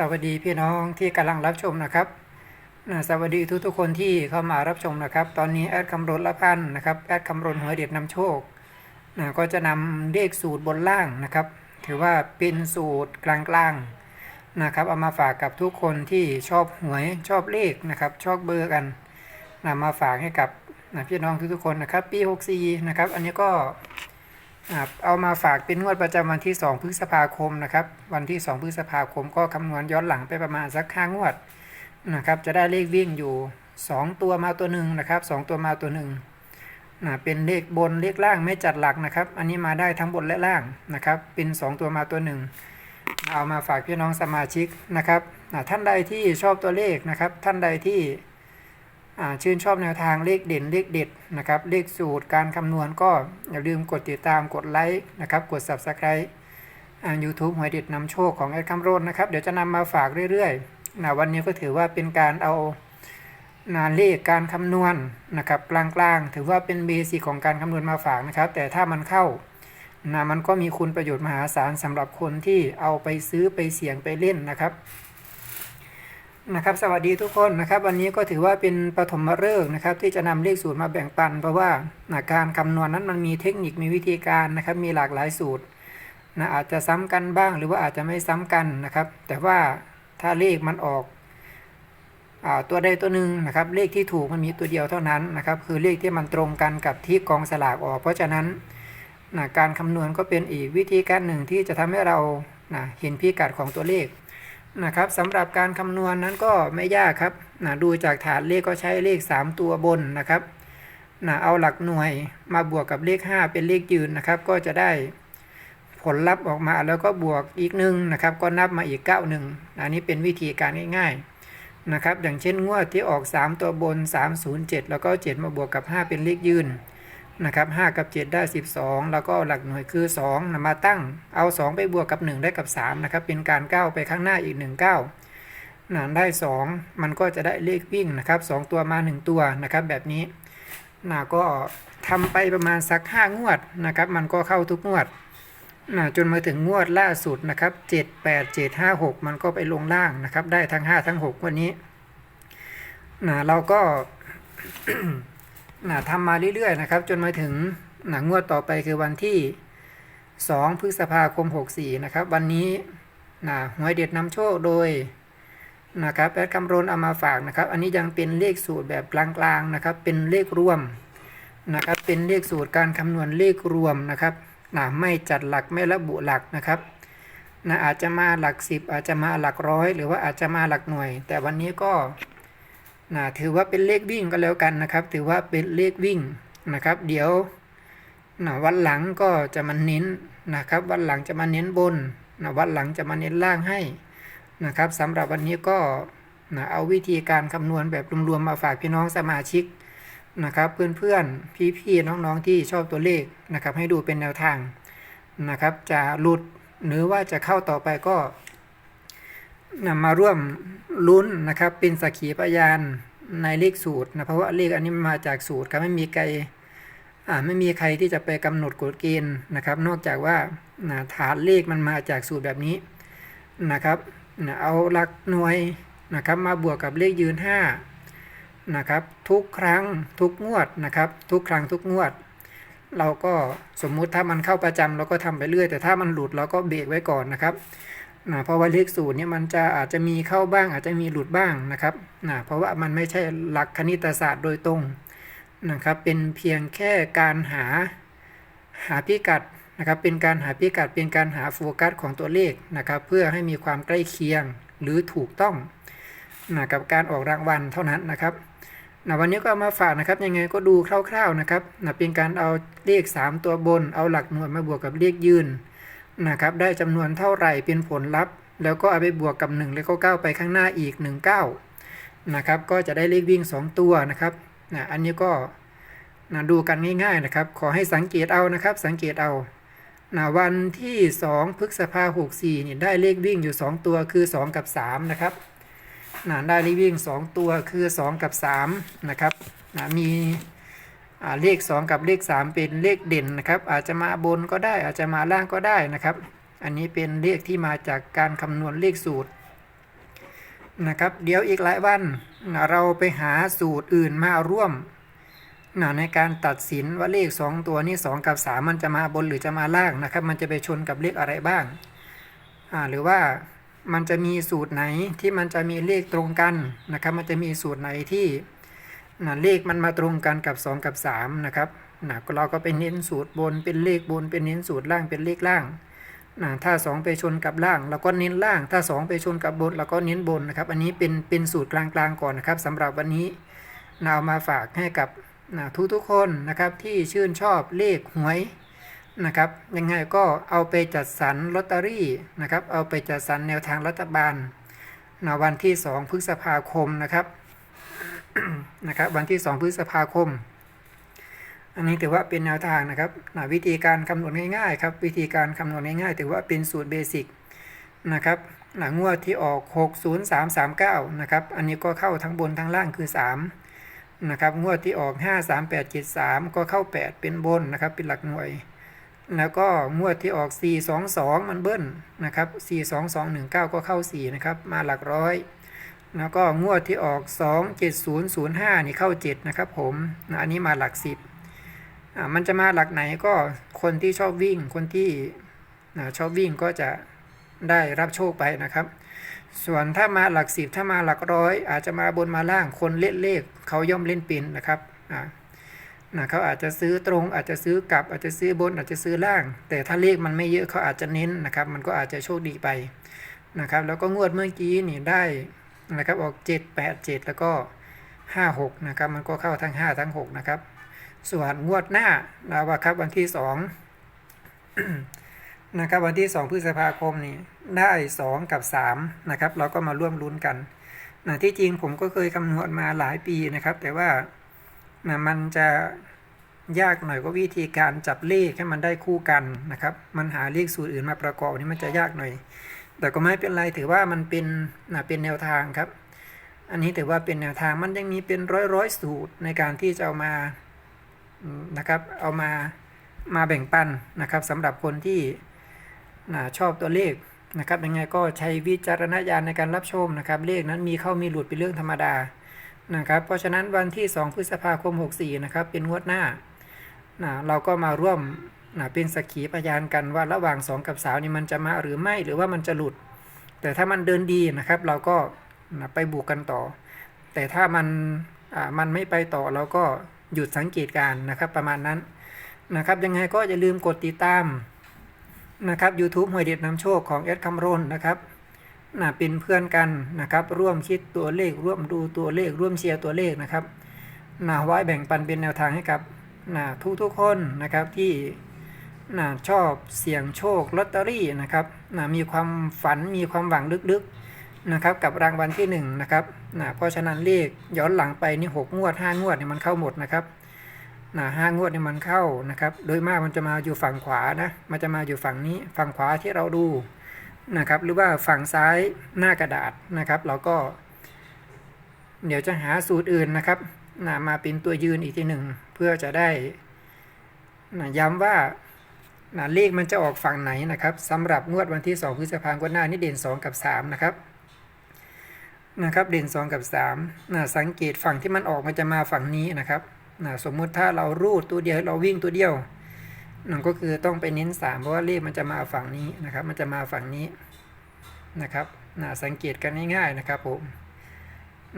สวัสดีพี่น้องที่กำลังรับชมนะครับนะสวัสดีทุกทุกๆคนที่เข้ามารับชมนะครับ ตอนนี้แอดคำรณละพันนะครับแอดคำรณหัวเด็ดนำโชคนะก็จะนำเลขสูตรบนล่างนะครับ ถือว่าเป็นสูตรกลางๆนะครับเอามาฝากกับทุกคนที่ชอบหวยชอบเลขนะครับ ชอบเบอร์กันนำมาฝากให้กับนะพี่น้องทุกๆคนนะครับ ปี 64 นะครับ อันนี้ก็ เอามาฝากเป็นงวดประจำวันที่ 2 พฤษภาคมนะครับ วันที่ 2 พฤษภาคมก็คำนวณย้อนหลังไปประมาณสักห้างวดนะครับ จะได้เลขวิ่งอยู่ 2 ตัวมาตัวหนึ่งนะครับ 2 ตัวมาตัวหนึ่งนะเป็นเลขบนเลขล่างไม่จัดหลักนะครับ อันนี้มาได้ทั้งบนและล่างนะครับ เป็น 2 ตัวมาตัวหนึ่งเอามาฝากพี่น้องสมาชิกนะครับท่านใดที่ชอบตัวเลขนะครับ ท่านใดที่ ชื่นชอบแนวทางเลขเด่นเลขเด็ดนะครับ เลขสูตรการคำนวณก็อย่าลืมกดติดตามกดไลค์นะครับ กด Subscribe อ่า YouTube หวยเด็ดนำโชคของแอดคำรณนะครับ เดี๋ยวจะนำมาฝากเรื่อยๆนะวันนี้ก็ถือว่าเป็นการเอานาเลขการคำนวณนะครับกลางๆ ถือว่าเป็นเบสิกของการคำนวณมาฝากนะครับ แต่ถ้ามันเข้านะมันก็มีคุณประโยชน์มหาศาลสำหรับคนที่เอาไปซื้อไปเสี่ยงไปเล่นนะครับ นะครับสวัสดีทุกคนนะครับ วันนี้ก็ถือว่าเป็นปฐมฤกษ์นะครับ ที่จะนำเลขสูตรมาแบ่งปัน เพราะว่าการคำนวณนั้นมันมีเทคนิคมีวิธีการนะครับ มีหลากหลายสูตรนะอาจจะซ้ำกันบ้างหรือว่าอาจจะไม่ซ้ำกันนะครับ แต่ว่าถ้าเลขมันออกอตัวใดตัวหนึ่งนะครับ เลขที่ถูกมันมีตัวเดียวเท่านั้นนะครับ คือเลขที่มันตรงกันกับที่กองสลากออก เพราะฉะนั้นนะการคำนวณก็เป็นอีกวิธีการหนึ่งที่จะทำให้เรานะเห็นพิกัดของตัวเลข นะครับสำหรับการคำนวณนั้นก็ไม่ยากครับนะดูจากฐานเลขก็ใช้เลข 3 ตัวบนนะครับนะเอาหลักหน่วยมาบวกกับเลข 5 เป็นเลขยืนนะครับ ก็จะได้ผลลัพธ์ออกมาแล้วก็บวกอีกหนึ่งนะครับ ก็นับมาอีก 9 1อันนี้เป็นวิธีการง่ายๆนะครับ อย่างเช่นงวดที่ออก 3 ตัวบน 307 แล้วก็ 7 มาบวกกับ 5 เป็นเลขยืน นะครับ5กับ 7 ได้ 12 แล้วก็หลักหน่วยคือ2นะมาตั้งเอา 2 ไปบวกกับ 1 ได้กับ 3 นะครับ เป็นการก้าไปข้างหน้าอีก1ก้าวนะได้ 2 มันก็จะได้เลขวิ่งนะครับ 2 ตัวมา 1 ตัวนะครับ แบบนี้นะก็ทำไปประมาณสัก 5 งวดนะครับ มันก็เข้าทุกงวดนะจนมาถึงงวดล่าสุดนะครับ 7 8 7 5 6 มันก็ไปลงล่างนะครับ ได้ทั้ง 5 ทั้ง6วันนี้นะเราก็ นะทำมาเรื่อยๆนะครับ จนมาถึงหนังงวดต่อไปคือวันที่ 2 พฤษภาคม 64 นะครับ วันนี้นะหวยเด็ดนำโชคโดยนะครับแอดคำรณเอามาฝากนะครับ อันนี้ยังเป็นเลขสูตรแบบกลางๆนะครับ เป็นเลขรวมนะครับ เป็นเลขสูตรการคำนวณเลขรวมนะครับนะไม่จัดหลักไม่ระบุหลักนะครับนะอาจจะมาหลัก 10 อาจจะมาหลักร้อย หรือว่าอาจจะมาหลักหน่วย แต่วันนี้ก็ นะถือว่าเป็นเลขวิ่งก็แล้วกันนะครับ ถือว่าเป็นเลขวิ่งนะครับ เดี๋ยวนะวันหลังก็จะมาเน้นนะครับ วันหลังจะมาเน้นบนนะวันหลังจะมาเน้นล่างให้นะครับสำหรับวันนี้ก็นะเอาวิธีการคำนวณแบบรวมๆมาฝากพี่น้องสมาชิกนะครับเพื่อนๆพี่ๆน้องๆที่ชอบตัวเลขนะครับ ให้ดูเป็นแนวทางนะครับ จะหลุดหรือว่าจะเข้าต่อไปก็ นำมาร่วมลุ้นนะครับ เป็นสักขีพยานในเลขสูตรนะเพราะว่าเลขอันนี้มาจากสูตรครับไม่มีใครอ่าไม่มีใครที่จะไปกำหนดกฎเกณฑ์นะครับ นอกจากว่านะฐานเลขมันมาจากสูตรแบบนี้นะครับนะเอาหลักหน่วยนะครับมาบวกกับเลขยืน5นะครับทุกครั้งทุกงวดนะครับ ทุกครั้งทุกงวด เราก็สมมุติถ้ามันเข้าประจำเราก็ทำไปเรื่อย แต่ถ้ามันหลุดเราก็เบรกไว้ก่อนนะครับ นะเพราะว่าเลขสูตรเนี่ยมันจะอาจจะมีเข้าบ้างอาจจะมีหลุดบ้างนะครับนะเพราะว่ามันไม่ใช่หลักคณิตศาสตร์โดยตรงนะครับเป็นเพียงแค่การหาหาพิกัดนะครับเป็นการหาพิกัดเป็นการหาโฟกัสของตัวเลขนะครับเพื่อให้มีความใกล้เคียงหรือถูกต้องนะกับการออกรางวัลเท่านั้นนะครับนะวันนี้ก็ามาฝากนะครับยังไงก็ดูคร่าวๆนะครับนะเป็นการเอาเลข 3 ตัวบน เอาหลักหน่วยมาบวกกับเลขยืน นะครับได้จำนวนเท่าไหร่เป็นผลลัพธ์ แล้วก็เอาไปบวกกับ 1 แล้วก็ก้าไปข้างหน้าอีก 1 9นะครับก็จะได้เลขวิ่ง 2 ตัวนะครับนะอันนี้ก็นะดูกันง่ายๆนะครับ ขอให้สังเกตเอานะครับ สังเกตเอานะวันที่ 2 พฤษภาหกสี่นี่ได้เลขวิ่งอยู่ 2 ตัวคือ 2 กับ 3 นะครับนะได้เลขวิ่ง 2 ตัวคือ 2 กับ3นะครับนะมี เลข 2 กับเลข 3 เป็นเลขเด่นนะครับ อาจจะมาบนก็ได้ อาจจะมาล่างก็ได้นะครับ อันนี้เป็นเลขที่มาจากการคำนวณเลขสูตรนะครับ เดี๋ยวอีกหลายวันเราไปหาสูตรอื่นมาร่วมนะในการตัดสินว่าเลข 2 ตัวนี้ 2 กับ 3 มันจะมาบนหรือจะมาล่างนะครับ มันจะไปชนกับเลขอะไรบ้างหรือว่ามันจะมีสูตรไหนที่มันจะมีเลขตรงกันนะครับ มันจะมีสูตรไหนที่ นะเลขมันมาตรงกันกับ 2 กับ3นะครับนะเราก็ไปเน้นสูตรบนเป็นเลขบนเป็นเน้นสูตรล่างเป็นเลขล่างนะถ้า 2 ไปชนกับล่างเราก็เน้นล่าง ถ้า 2 ไปชนกับบนเราก็เน้นบนนะครับ อันนี้เป็นเป็นสูตรกลางๆก่อนนะครับสำหรับวันนี้นะเอามาฝากให้กับนะทุกๆคนนะครับที่ชื่นชอบเลขหวยนะครับยังไงก็เอาไปจัดสรรลอตเตอรี่นะครับเอาไปจัดสรรแนวทางรัฐบาลนะวันที่ 2 พฤษภาคมนะครับ นะครับวันที่ 2 พฤษภาคม อันนี้ถือว่าเป็นแนวทางนะครับนะวิธีการคำนวณง่ายๆครับวิธีการคำนวณง่ายๆถือว่าเป็นสูตรเบสิกนะครับหนะงวดที่ออก 60339 นะครับ อันนี้ก็เข้าทั้งบนทั้งล่างคือ 3 นะครับ งวดที่ออก 53873 ก็เข้า 8 เป็นบนนะครับ เป็นหลักหน่วย แล้วก็งวดที่ออก 422 มันเบิ้ลนะครับ 42219 ก็เข้า 4 นะครับ มาหลักร้อย แล้วก็งวดที่ออก 27005 นี่เข้า 7 นะครับผมนะอันนี้มาหลัก 10อ่ามันจะมาหลักไหนก็คนที่ชอบวิ่งคนที่อ่าชอบวิ่งก็จะได้รับโชคไปนะครับ ส่วนถ้ามาหลัก10ถ้ามาหลักร้อย อาจจะมาบนมาล่างคนเล่นเลขเขาย่อมเล่นป็นนะครับอ่านะเขาอาจจะซื้อตรงอาจจะซื้อกลับอาจจะซื้อบนอาจจะซื้อล่าง แต่ถ้าเลขมันไม่เยอะเขาอาจจะเน้นนะครับ มันก็อาจจะโชคดีไปนะครับ แล้วก็งวดเมื่อกี้นี่ได้ นะครับออก 7 8 7 แล้วก็ 5 6นะครับมันก็เข้าทั้ง 5 ทั้ง 6 นะครับ ส่วนงวดหน้านะครับวันที่2นะครับวันที่ 2 พฤษภาคมนี่ได้ 2 กับ3นะครับเราก็มาร่วมลุ้นกันนะที่จริงผมก็เคยคำนวณมาหลายปีนะครับ แต่ว่านะมันจะยากหน่อยก็วิธีการจับเลขให้มันได้คู่กันนะครับ มันหาเลขสูตรอื่นมาประกอบนี่มันจะยากหน่อย แต่ก็ไม่เป็นไรถือว่ามันเป็นนะเป็นแนวทางครับ อันนี้ถือว่าเป็นแนวทางมันยังมีเป็นร้อยร้อยสูตรในการที่จะเอามานะครับ เอามามาแบ่งปันนะครับสำหรับคนที่นะชอบตัวเลขนะครับยังไงก็ใช้วิจารณญาณในการรับชมนะครับ เลขนั้นมีเข้ามีหลุดเป็นเรื่องธรรมดานะครับ เพราะฉะนั้นวันที่ 2 พฤษภาคม 64 นะครับ เป็นงวดหน้านะเราก็มาร่วม นะเป็นสักขีพยานกันว่าระหว่าง 2 กับ3นี่มันจะมาหรือไม่หรือว่ามันจะหลุด แต่ถ้ามันเดินดีนะครับ เราก็นะไปบวกกันต่อ แต่ถ้ามันมันไม่ไปต่อเราก็หยุดสังเกตการ์นะครับประมาณนั้นนะครับยังไงก็อย่าลืมกดติดตามนะครับ YouTube หวยเด็ดนำโชคของเอสคำรนนะครับนะเป็นเพื่อนกันนะครับ ร่วมคิดตัวเลขร่วมดูตัวเลข ร่วมเชียร์ตัวเลขนะครับนะไว้แบ่งปันเป็นแนวทางให้กับนะทุกๆคนนะครับที่ นะชอบเสี่ยงโชคลอตเตอรี่นะครับนะมีความฝันมีความหวังลึกๆนะครับกับรางวัลที่1นะครับนะเพราะฉะนั้นเลขย้อนหลังไปนี่หกงวด 5 งวดเนี่ยมันเข้าหมดนะครับนะห้างวดเนี่ยมันเข้านะครับ โดยมากมันจะมาอยู่ฝั่งขวานะ มันจะมาอยู่ฝั่งนี้ฝั่งขวาที่เราดูนะครับ หรือว่าฝั่งซ้ายหน้ากระดาษนะครับ เราก็ เดี๋ยวจะหาสูตรอื่นนะครับนะมาเป็นตัวยืนอีกทีหนึ่งเพื่อจะได้นะย้ำว่า นะเลขมันจะออกฝั่งไหนนะครับสำหรับงวดวันที่ 2 พฤษภาคมหน้านี่เด่น 2 กับ 3 นะครับนะครับเด่น 2 กับ3นะสังเกตฝั่งที่มันออกมันจะมาฝั่งนี้นะครับนะสมมุติถ้าเรารูดตัวเดียวเราวิ่งตัวเดียวนั่นก็คือต้องไปเน้น 3 เพราะว่าเลขมันจะมาฝั่งนี้นะครับ มันจะมาฝั่งนี้นะครับนะสังเกตกันง่ายๆนะครับผม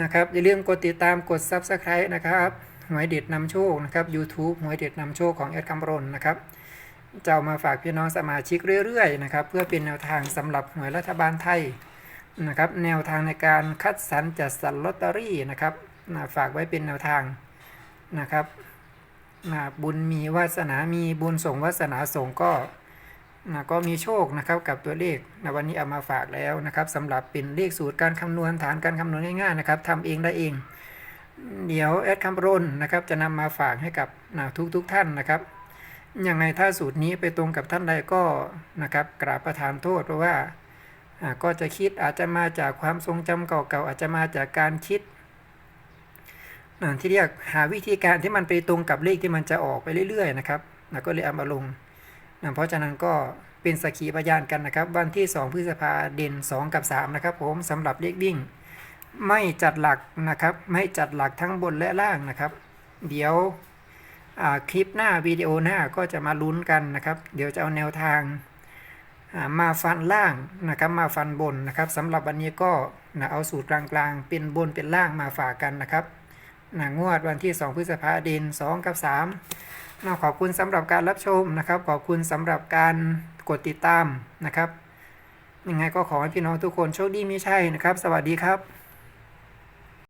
นะครับอย่าลืมกดติดตามกด Subscribe นะครับหวยเด็ดนำโชคนะครับ YouTube หวยเด็ดนำโชคของแอดคำรนนะครับ จะามาฝากพี่น้องสมาชิกเรื่อยๆนะครับ เพื่อเป็นแนวทางสำหรับหน่วยรัฐบาลไทยนะครับ แนวทางในการคัดสรรจัดสรรลอตเตอรี่นะครับนะฝากไว้เป็นแนวทางนะครับนะบุญมีวาสนามีบุญส่งวาสนาส่งก็นะก็มีโชคนะครับกับตัวเลขนะวันนี้เอามาฝากแล้วนะครับสำหรับเป็นเลขสูตรการคำนวณฐานการคำนวณง่ายๆนะครับทำเองได้เอง เดี๋ยวแอดคำรนนะครับจะนำมาฝากให้กับนะทุกๆทท่านนะครับ ยังไงถ้าสูตรนี้ไปตรงกับท่านใดก็นะครับกราบประทานโทษเพราะว่าก็จะคิดอาจจะมาจากความทรงจำเก่าๆอาจจะมาจากการคิดที่เรียกหาวิธีการที่มันไปตรงกับเลขที่มันจะออกไปเรื่อยๆนะครับก็เลยเอามาลงนะเพราะฉะนั้นก็เป็นสกีพยานกันนะครับ วันที่ 2 พฤษภาเด่น 2 กับ 3 นะครับ ผมสำหรับเลขวิ่ง ไม่จัดหลักนะครับ ไม่จัดหลักทั้งบนและล่างนะครับ เดี๋ยว คลิปหน้าวิดีโอหน้าก็จะมาลุ้นกันนะครับ เดี๋ยวจะเอาแนวทางมาฟันล่างนะครับมาฟันบนนะครับสำหรับวันนี้ก็นะเอาสูตรกลางๆ เป็นบนเป็นล่างมาฝากกันนะครับนะงวดวันที่ 2 พฤษภาคม2กับ3นะขอบคุณสำหรับการรับชมนะครับ ขอบคุณสำหรับการกดติดตามนะครับยังไงก็ขอให้พี่น้องทุกคนโชคดีมีชัยนะครับ สวัสดีครับ